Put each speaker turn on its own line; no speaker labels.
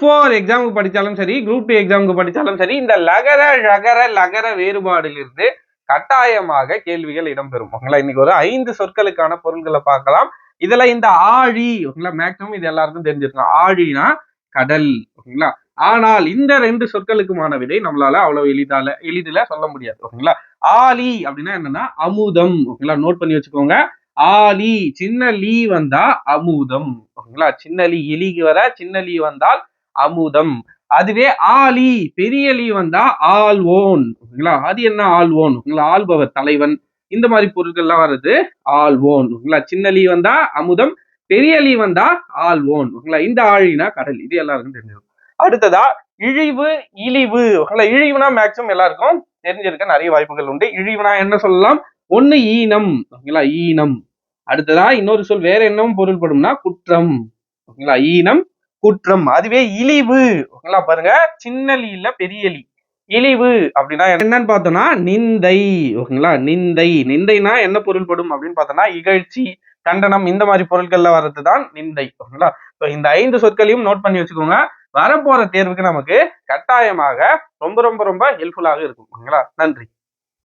Four எக்ஸாமுக்கு படித்தாலும் சரி குரூப் டூ எக்ஸாமுக்கு படித்தாலும் சரி இந்த லகர ழகர லகர வேறுபாடிலிருந்து கட்டாயமாக கேள்விகள் இடம்பெறும். ஓகேங்களா? இன்னைக்கு ஒரு ஐந்து சொற்களுக்கான பொருள்களை பார்க்கலாம். இதுல இந்த ஆழி ஓகேங்களா? மேக்ஸிமம் இது எல்லாருக்கும் தெரிஞ்சிருக்கும். ஆழினா கடல் ஓகேங்களா? ஆனால் இந்த ரெண்டு சொற்களுக்குமான விதை நம்மளால அவ்வளவு எளிதால எளிதில சொல்ல முடியாது ஓகேங்களா? ஆலி அப்படின்னா என்னன்னா அமுதம் ஓகேங்களா? நோட் பண்ணி வச்சுக்கோங்க. ஆலி சின்ன லீ வந்தா அமுதம் ஓகேங்களா? சின்ன லீ இலிக்கு வர சின்ன லீ வந்தால் அமுதம். அதுவே ஆலி பெரிய லீ வந்தா ஆல்வோன் ஓகேங்களா? அது என்ன ஆல்வோன் ஓகேங்களா? ஆள்பவர் தலைவன். இந்த மாதிரி பொருட்கள்லாம் வருது ஆல்வோன் ஓகேங்களா? சின்ன லீ வந்தா அமுதம் பெரிய லீ வந்தா ஆல்வோன் ஓகேங்களா? இந்த ஆழினா கடல். இது எல்லாருக்கும் தெரிஞ்சிருக்கும் அடுத்ததா இழிவு இழிவு. ஓகேங்களா? இழிவுனா மேக்சிமம் எல்லாருக்கும் தெரிஞ்சிருக்க நிறைய வாய்ப்புகள் உண்டு. இழிவுனா என்ன சொல்லலாம்? ஒன்னு ஈனம். ஓகேங்களா? ஈனம். அடுத்ததா இன்னொரு சொல் வேற என்னவும் பொருள்படும்னா குற்றம். ஓகேங்களா? ஈனம் குற்றம். அதுவே இழிவு. ஓகேங்களா பாருங்க. சின்ன இல்ல பெரிய லீ. இழிவு அப்படின்னா என்னன்னு பார்த்தோம்னா நிந்தை. ஓகேங்களா? நிந்தை. நிந்தைனா என்ன பொருள்படும் அப்படின்னு பார்த்தோம்னா இகழ்ச்சி கண்டனம் இந்த மாதிரி பொருட்கள்ல வர்றது தான் நிந்தை. ஓகேங்களா? ஸோ இந்த ஐந்து சொற்களையும் நோட் பண்ணி வச்சுக்கோங்க. வரப்போற தேர்வுக்கு நமக்கு கட்டாயமாக ரொம்ப ரொம்ப ரொம்ப ஹெல்ப்ஃபுல்லாக இருக்கும். ஓகேங்களா? நன்றி.